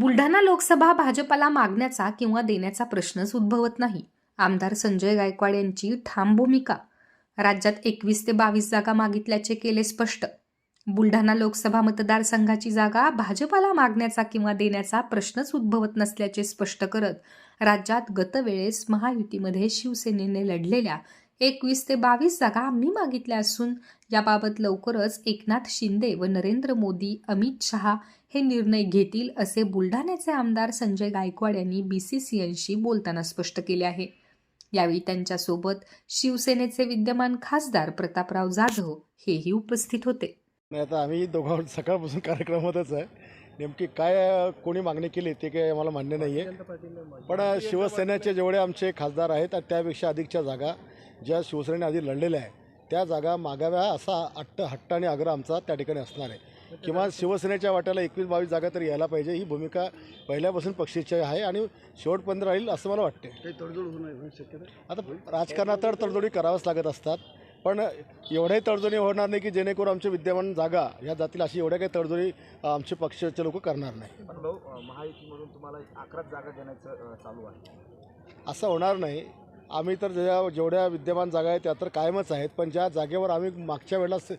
बुलढाणा लोकसभा भाजपाला मागण्याचा किंवा देण्याचा प्रश्नच उद्भवत नाही. आमदार संजय गायकवाड यांची ठाम भूमिका. राज्यात एकवीस ते बावीस जागा मागितल्याचे केले स्पष्ट. बुलढाणा लोकसभा मतदारसंघाची जागा भाजपाला मागण्याचा किंवा देण्याचा प्रश्नच उद्भवत नसल्याचे स्पष्ट करत राज्यात गतवेळेस महायुतीमध्ये शिवसेनेने लढलेल्या एकवीस ते बावीस जागा आम्ही मागितल्या असून याबाबत लवकरच एकनाथ शिंदे व नरेंद्र मोदी अमित शहा हे निर्णय घेतील असे बुलढाण्याचे आमदार संजय गायकवाड यांनी बी सी सी एनशी बोलताना स्पष्ट केले आहे. यावेळी त्यांच्यासोबत शिवसेनेचे विद्यमान खासदार प्रतापराव जाधव हेही उपस्थित होते. नाही आता आम्ही दोघांवर सकाळपासून कार्यक्रमातच आहे. नेमकी काय कोणी मागणी केली ते काही आम्हाला मान्य नाही आहे पण शिवसेनेचे जेवढे आमचे खासदार आहेत त्यापेक्षा अधिकच्या जागा ज्या शिवसेनेने आधी लढलेल्या आहे त्या जागा मागाव्या असा अट्ट हट्ट आणि आग्रह आमचा त्या ठिकाणी असणार आहे. किंवा शिवसेनेच्या वाट्याला एकवीस बावीस जागा तरी यायला पाहिजे. ही भूमिका पहिल्यापासून पक्षाची आहे आणि शेवटपर्यंत राहील असं मला वाटते काही तडजोड होणार शक्यता आता राजकारणात तर तडजोडी कराव्याच लागत असतात पण एवढ्याही तडजोडी होणार नाही की जेणेकरून आमचे विद्यमान जागा ह्या जातील अशी एवढ्या काही तडजोडी आमचे पक्षाचे लोक करणार नाही. भाऊ महायुतीमधून तुम्हाला अकरा जागा देण्याचं चालू आहे. असं होणार नाही. आम्ही तर ज्या जेवढ्या विद्यमान जागा आहेत त्या तर कायमच आहेत. पण ज्या जागेवर आम्ही मागच्या वेळेला स-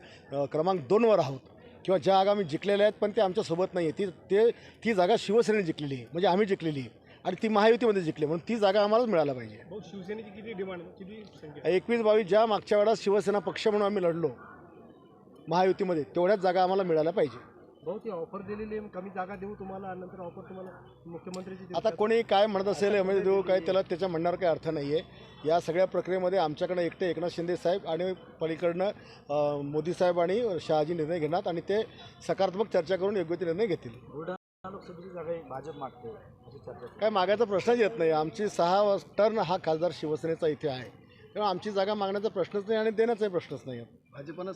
क्रमांक दोनवर आहोत किंवा ज्या जागा आम्ही जिंकलेल्या आहेत पण ते आमच्यासोबत नाही आहे ती ते ती जागा शिवसेनेने जिंकलेली आहे. म्हणजे आम्ही जिंकलेली आहे. आणि ती महायुतीमध्ये जिंकली म्हणून ती जागा आम्हालाच मिळायला पाहिजे. भाऊ शिवसेनेची किती डिमांड किती संख्या? एकवीस बावीस ज्या मागच्या वेळेला शिवसेना पक्ष म्हणून आम्ही लढलो महायुतीमध्ये तेवढ्याच जागा आम्हाला मिळायला पाहिजे. भाऊ ती ऑफर दिलेली आहे. कमी जागा देऊ तुम्हाला नंतर ऑफर तुम्हाला आता? कोणी काय म्हणत असेल एमएलए देऊ काय त्याला त्याच्या म्हणण्यावर काही अर्थ नाही आहे या सगळ्या प्रक्रियेमध्ये आमच्याकडे एकटे एकनाथ शिंदे साहेब आणि पलीकडनं मोदी साहेब आणि शहाजी निर्णय घेणार आणि ते सकारात्मक चर्चा करून योग्य ते निर्णय घेतील. लोकसभेची जागा भाजप मागते अशी चर्चा काय मागायचा प्रश्नच येत नाही. आमची सहा टर्न हा खासदार शिवसेनेचा इथे आहे. तेव्हा आमची जागा मागण्याचा प्रश्नच नाही आणि देण्याचाही प्रश्नच नाही. भाजपनं